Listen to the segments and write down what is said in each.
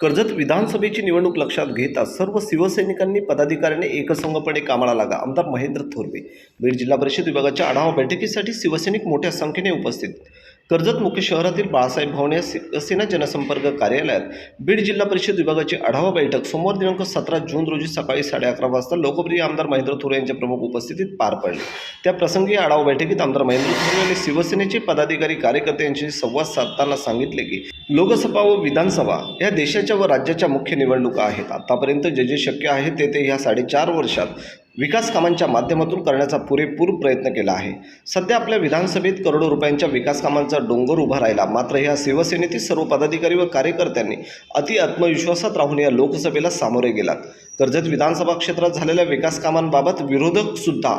कर्जत विधानसभेची निवडणूक लक्षात घेता सर्व शिवसैनिकांनी पदाधिकाऱ्यांनी एकसंघपणे कामाला लागा. आमदार महेंद्र थोरवे बीड जिल्हा परिषद विभागाच्या आढावा बैठकीसाठी शिवसैनिक मोठ्या संख्येने उपस्थित कर्जत मुख्य शहरातील बाळासाहेब भवन या शिवसेना जनसंपर्क कार्यालयात बीड जिल्हा परिषद विभागाची आढावा बैठक सोमवार दिनांक सतरा जून रोजी सकाळी साडे अकरा वाजता लोकप्रिय आमदार महेंद्र थोरे यांच्या प्रमुख उपस्थितीत पार पडले. त्या प्रसंगी आढावा बैठकीत आमदार महेंद्र थोरे यांनी शिवसेनेचे पदाधिकारी कार्यकर्त्यांशी संवाद साधताना सांगितले की लोकसभा व विधानसभा या देशाच्या व राज्याच्या मुख्य निवडणुका आहेत. आतापर्यंत जे जे शक्य आहे ते ते ह्या साडेचार वर्षात विकास कामांच्या माध्यमातून करण्याचा पुरेपूर प्रयत्न केला आहे. सध्या आपल्या विधानसभेत करोडो रुपयांच्या विकास कामांचा डोंगर उभा राहिला. मात्र ह्या शिवसेनेतील सर्व पदाधिकारी व कार्यकर्त्यांनी अति आत्मविश्वासात राहून या लोकसभेला सामोरे गेलात. कर्जत विधानसभा क्षेत्रात झालेल्या विकास कामांबाबत विरोधक सुद्धा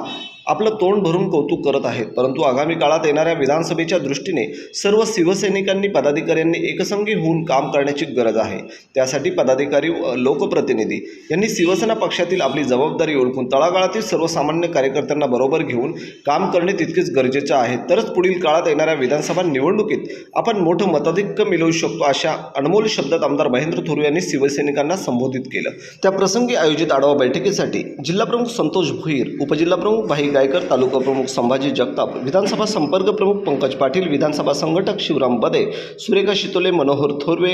आपलं तोंड भरून कौतुक करत आहेत. परंतु आगामी काळात येणाऱ्या विधानसभेच्या दृष्टीने सर्व शिवसैनिकांनी पदाधिकाऱ्यांनी एकसंगी होऊन काम करण्याची गरज आहे. त्यासाठी पदाधिकारी व लोकप्रतिनिधी यांनी शिवसेना पक्षातील आपली जबाबदारी ओळखून तळागाळातील सर्वसामान्य कार्यकर्त्यांना बरोबर घेऊन काम करणे तितकेच गरजेचे आहे. तरच पुढील काळात येणाऱ्या विधानसभा निवडणुकीत आपण मोठं मताधिक्य मिळवू शकतो अशा अनमोल शब्दात आमदार महेंद्र थोरवे यांनी शिवसैनिकांना संबोधित केलं. त्या प्रसंगी आयोजित आढावा बैठकीसाठी जिल्हाप्रमुख संतोष भुईर उपजिल्हाप्रमुख भाई गायकर तालुका प्रमुख संभाजी जगताप विधानसभा संपर्क प्रमुख पंकज पाटील विधानसभा संघटक शिवराम बदे सुरेखा शितोले मनोहर थोरवे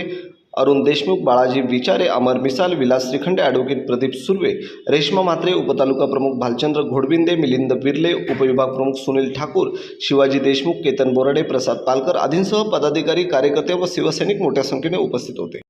अरुण देशमुख बाळाजी विचारे अमर मिसाल विलास श्रीखंडे ॲडव्होकेट प्रदीप सुर्वे रेश्मा म्हात्रे उपतालुका प्रमुख भालचंद्र घोडबिंदे मिलिंद बिर्ले उपविभाग प्रमुख सुनील ठाकूर शिवाजी देशमुख केतन बोराडे प्रसाद पालकर आदींसह पदाधिकारी कार्यकर्ते व शिवसैनिक मोठ्या संख्येने उपस्थित होते.